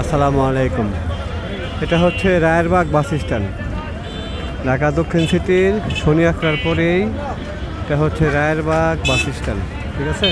আসসালামু আলাইকুম। এটা হচ্ছে রায়েরবাগ বাস স্ট্যান্ড। ঢাকা দক্ষিণ সিটির শনি আখড়ার পরেই এটা হচ্ছে রায়েরবাগ বাস স্ট্যান্ড, ঠিক আছে?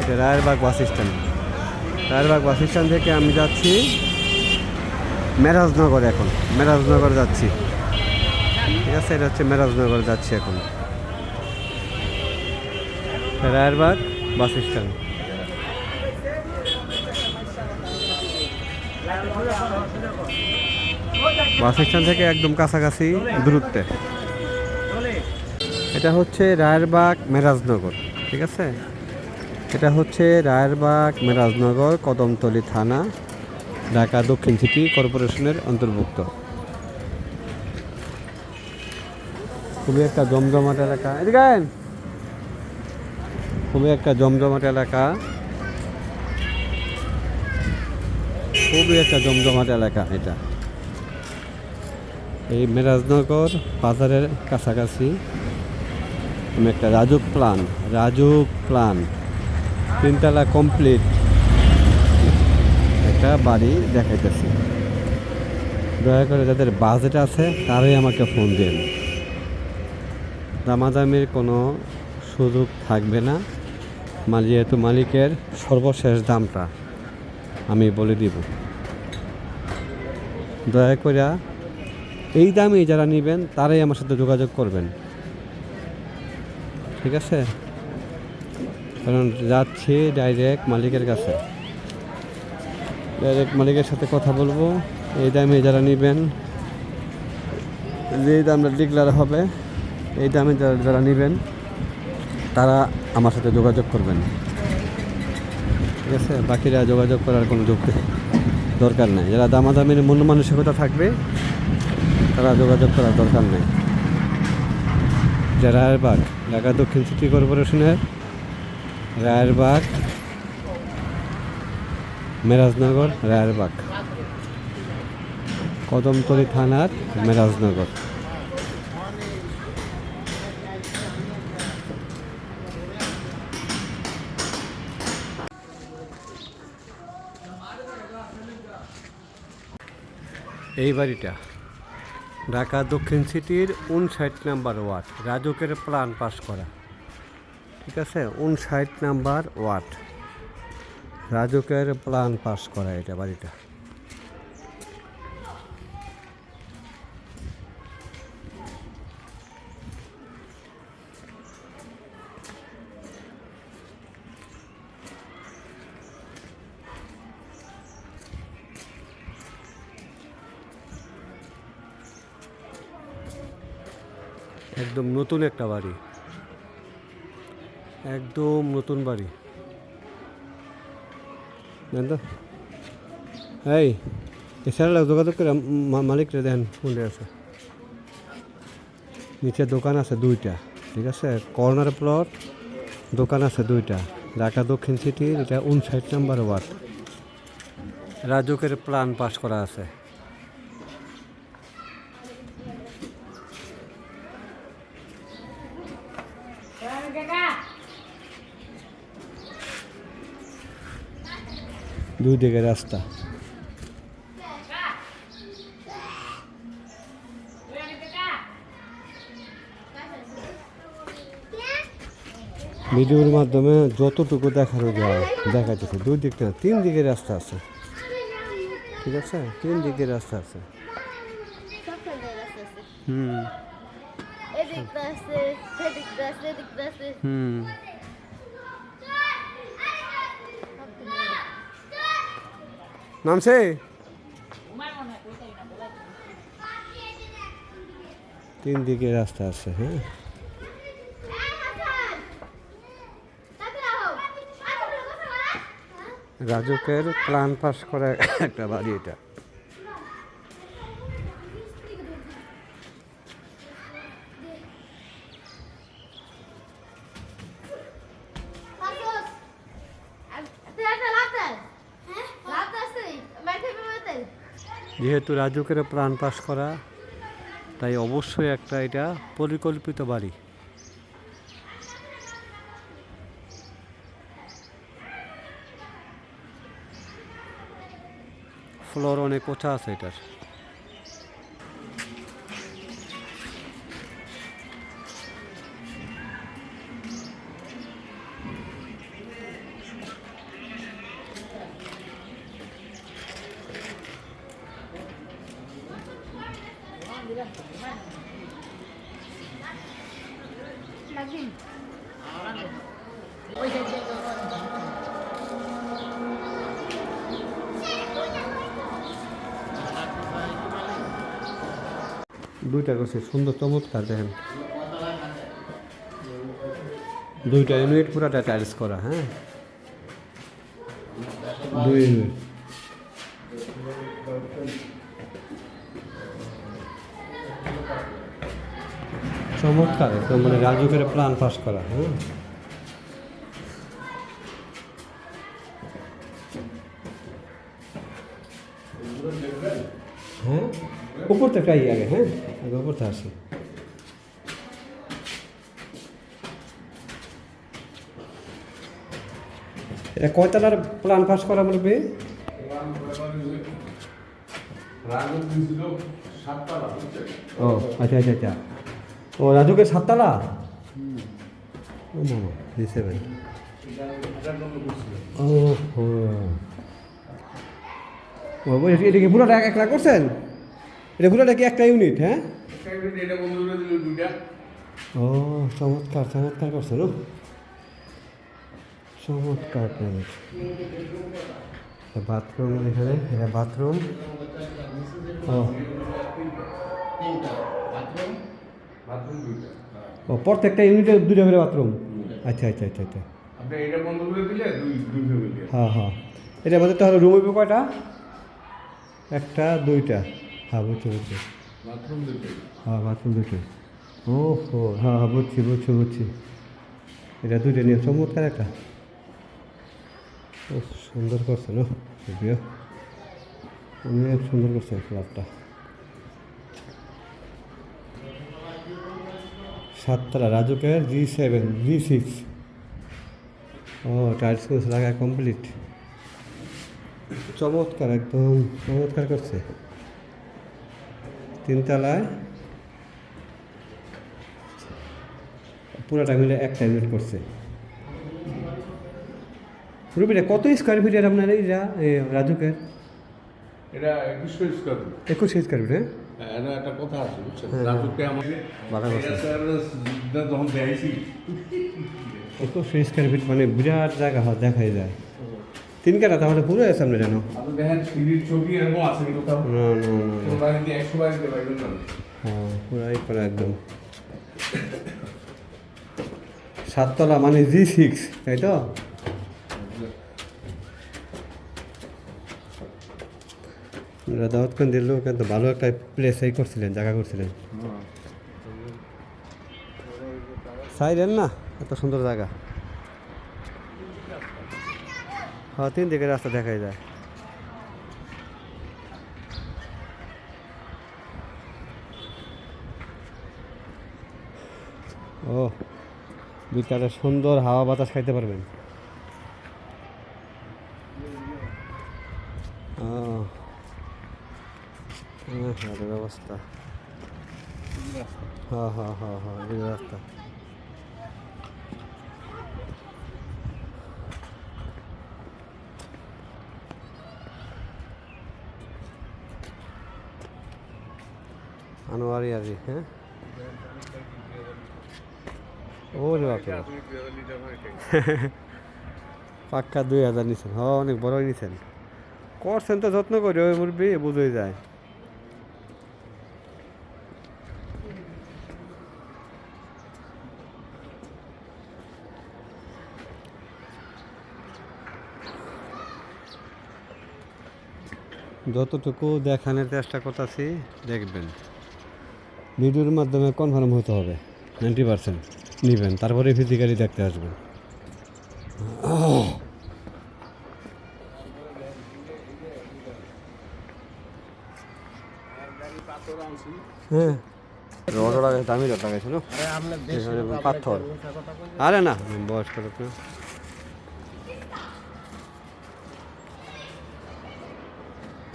এটা Rayerbag bus stand. Rayerbag bus stand থেকে আমি যাচ্ছি মেরাজনগর এখন। মেরাজনগর যাচ্ছি। ঠিক আছে? এটা হচ্ছে মেরাজনগর যাচ্ছি এখন। Rayerbag bus stand. Bus stand থেকে একদম কাছাকাছি দূরত্বে। এটা হচ্ছে রায়েরবাগ মেরাজনগর, ঠিক আছে? এটা হচ্ছে রায়েরবাগ মেরাজনগর কদমতলী থানা, ঢাকা দক্ষিণ সিটি কর্পোরেশনের অন্তর্ভুক্ত। খুবই একটা জমজমাট এলাকা। এদিকে খুবই একটা জমজমাট এলাকা। খুবই একটা জমজমাট এলাকা এটা। এই মেরাজনগর বাজারের কাছাকাছি আমি একটা রাজুক প্লান রাজুক প্লান। তিনতলা কমপ্লিট। একটা বাড়ি দেখাইতেছি। দয়া করে যাদের বাজেট আছে, তারাই আমাকে ফোন দিন। দামাদামির কোনো সুযোগ থাকবে না। যেহেতু মালিকের সর্বশেষ দামটা আমি বলে দিব। দয়া করে এই দামে যারা নেবেন, তারাই আমার সাথে যোগাযোগ করবেন। ঠিক আছে? কারণ যাচ্ছি ডাইরেক্ট মালিকের কাছে। ডাইরেক্ট মালিকের সাথে কথা বলব। এই দামে যারা নেবেন, যেই দামটা ডিক্লার হবে, এই দামে যারা যারা নেবেন, তারা আমার সাথে যোগাযোগ করবেন। ঠিক আছে? বাকিরা যোগাযোগ করার কোনো যুক্তি দরকার নেই। যারা দামাদামির মন মানসিকতা থাকবে, তারা যোগাযোগ করার দরকার নেই। যে রায়েরবাগ, ঢাকা দক্ষিণ সিটি কর্পোরেশনের রায়েরবাগ, মেরাজনগর, রায়েরবাগ। কদমতলী থানার মেরাজনগর। এই বাড়িটা। ঢাকা দক্ষিণ সিটির উনষাট নাম্বার ওয়ার্ড, রাজকের প্লান পাস করা। ঠিক আছে? উনষাট নাম্বার ওয়ার্ড, রাজকের প্লান পাস করা এটা বাড়িটা। একদম নতুন একটা বাড়ি। একদম নতুন বাড়ি। এই এছাড়া যোগাযোগ করে মালিকরে দেন কোনটা আছে। নিচে দোকান আছে দুইটা, ঠিক আছে? কর্নার প্লট, দোকান আছে দুইটা। ঢাকা দক্ষিণ সিটির এটা উনষাট নাম্বার ওয়ার্ড। রাজকের প্ল্যান পাস করা আছে। দুই দিকে রাস্তা। ভিডিওর মাধ্যমে যতটুকু দেখানো যায় দেখা যাচ্ছে দুই দিকটা না, তিন দিকে রাস্তা আছে। ঠিক আছে? তিন দিকে রাস্তা আছে। সবখানে রাস্তা আছে হুম এদিকটা আছে সেদিকটা আছে এদিকটা আছে হুম নামছে তিন দিকে রাস্তা আছে হ্যাঁ? রাজুকের প্ল্যান পাস করা একটা বাড়ি এটা। যেহেতু রাজুকের প্রাণ পাশ করা, তাই অবশ্যই একটা এটা পরিকল্পিত বাড়ি। ফ্লোর অনেক কোথা আছে এটার। দুইটা করছে সুন্দর চমৎকার, দেখেন। দুইটা ইউনিট পুরাটা টাইলস করা হ্যাঁ? দুই ইউনিট। চমৎকার, একদম মানে রাজুকের প্ল্যান পাস করা হ্যাঁ? হ্যাঁ? উপর থেকে আগে হ্যাঁ? আগে উপর থেকে আসি। এটা কয়তলার প্ল্যান পাস করা বলবে? ও আচ্ছা আচ্ছা আচ্ছা। ও, রাজুকে সাততলা ও মামা জন্য করছিল ও হো ও এটা কি পুরোটা এক লাখ করছেন? এটা পুরোটা কি একটা ইউনিট হ্যাঁ? এটা ও চমৎকার চমৎকার করছেন ও চমৎকার বাথরুম এখানে এটা বাথরুম। ও। ও প্রত্যেকটা ইউনিটে দুটো করে বাথরুম? আচ্ছা আচ্ছা আচ্ছা আচ্ছা। এটা হ্যাঁ হ্যাঁ। এটার মধ্যে তাহলে রুম হইবে কয়টা একটা দুইটা। হ্যাঁ বুঝছি বুঝছি হ্যাঁ বাথরুম দুটো ও হো হ্যাঁ হ্যাঁ বুঝছি বুঝছি বুঝছি এটা দুটো নিয়ে চমৎকার একটা। ও সুন্দর করছে না? অনেক সুন্দর করছে ফ্ল্যাটটা। সাততলা রাজুকের জি সেভেন জি সিক্স ও টাইলস কোর্স লাগা কমপ্লিট চমৎকার একদম চমৎকার করছে। তিনতলায়। পুরোটা মিলে একটা ইউনিট করছে। রুবিটা কত স্কোয়ার ফিটের আপনার এই যা রাজুকের? এটা একুশশো স্কোয়ার ফুট একুশ স্কোয়ার ফিট হ্যাঁ? এটা একটা কথা আছে বুঝছেন? হ্যাঁ। রাজুকে করছে। এটা স্যার যখন দেখাইছি। একুশ স্কোয়ার ফিট মানে বিরাট জায়গা হয় দেখাই যায়। তিন কাটা তাহলে পুরো আছে আপনি জানো দেখেন সিঁড়ির ছবি এরকম আছে কোথাও। না না হ্যাঁ পুরাই একদম। সাততলা মানে জি সিক্স তাই তো? দাওয়াতখান দিল কিন্তু ভালো একটা প্লেস এই করছিলেন জায়গা করছিলেন। সাইরেন না? এত সুন্দর জায়গা। হ্যাঁ তিন দিকে রাস্তা দেখাই যায়। ও বিকালে সুন্দর হাওয়া বাতাস খাইতে পারবেন। হ্যাঁ, ব্যবস্থা হ্যাঁ হ্যাঁ হ্যাঁ হ্যাঁ রাস্তা আনোয়ারি আরি হ্যাঁ? ওরে বাপরে বাপ। পাক্কা দুই হাজার নিছেন। হ, অনেক বড়ই নিছেন। করছেন তো যত্ন করে, ওই মুরবি বুঝোই যায়। যতটুকু দেখানোর চেষ্টা করতেছি, দেখবেন। ভিডিওর মাধ্যমে কনফার্ম হতে হবে। নাইনটি পার্সেন্ট নেবেন তারপরে ফিজিক্যালি দেখতে আসবেন। হ্যাঁ। দামি পাথর। আরে না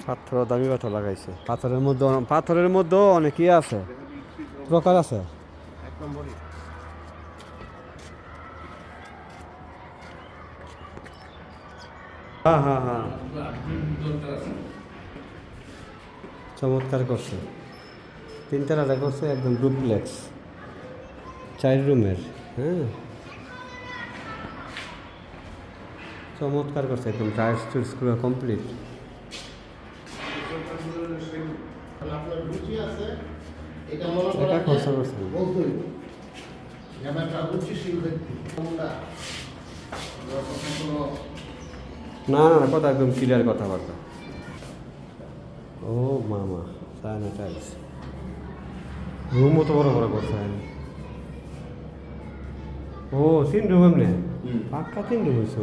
পাথর দামি পাথর লাগাইছে। পাথরের মধ্যে পাথরের মধ্যেও অনেক ইয়ে আছে। প্রকার আছে? এক নম্বরই। হ্যাঁ হ্যাঁ হ্যাঁ। চমৎকার করছে। তিনতলাটা করছে একদম ডুপ্লেক্স। চার রুমের হ্যাঁ? চমৎকার করছে একদম টায়ার্স টুলস পুরো কমপ্লিট তাহলে আপনার রুচি আছে এটা মনে এটা করেন খরচা যে করছেন। বলতেই হবে। যে আমি একটা রুচিশীল ব্যক্তি না না না কথা একদম ক্লিয়ার কথাবার্তা। ও মামা চায়না টাইলস রুমও তো বড় বড় করছে ও তিন রুম এমনি? পাক্কা তিন রুম হয়েছে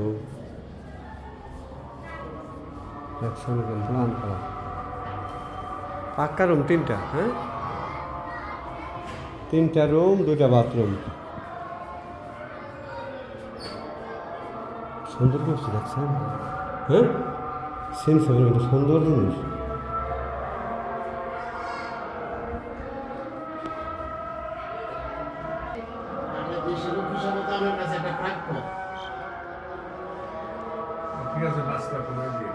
একসঙ্গে প্লান করা। পাক্কা রুম তিনটা হ্যাঁ? তিনটা রুম দুইটা বাথরুম লোক হিসাবে তো আমার কাছে একটা প্রাপ্য ঠিক আছে বাসটা করে দিয়ে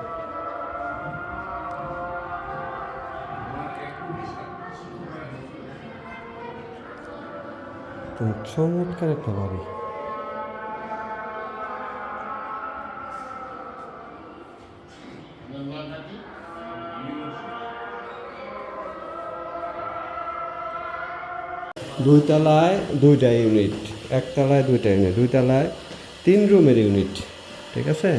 তো চমৎকার একটা বাড়ি দুই তলায় দুইটা ইউনিট একতলায় দুইটা ইউনিট দুই তলায় তিন রুমের ইউনিট ঠিক আছে?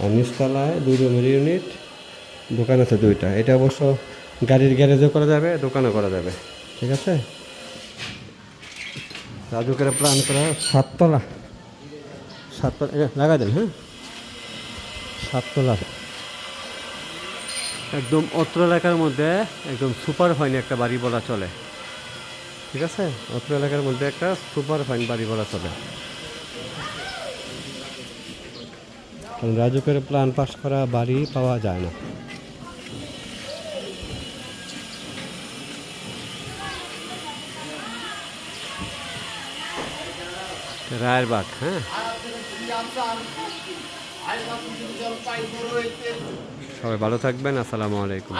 আর নিচতলায় দুই রুমের ইউনিট দোকান আছে দুইটা। এটা অবশ্য গাড়ির গ্যারেজও করা যাবে, দোকানও করা যাবে, ঠিক আছে? রাজুকের প্ল্যান করা সাততলা। সাততলা লাগাই দেন হ্যাঁ? সাততলা। একদম অত্র এলাকার মধ্যে একদম সুপার ফাইন একটা বাড়ি বলা চলে। ঠিক আছে? অত্র এলাকার মধ্যে একটা সুপার ফাইন বাড়ি বলা চলে কারণ রাজুকের প্ল্যান পাস করা বাড়ি পাওয়া যায় না। রায়ের বাগ হ্যাঁ? সবাই ভালো থাকবেন আসসালামু আলাইকুম।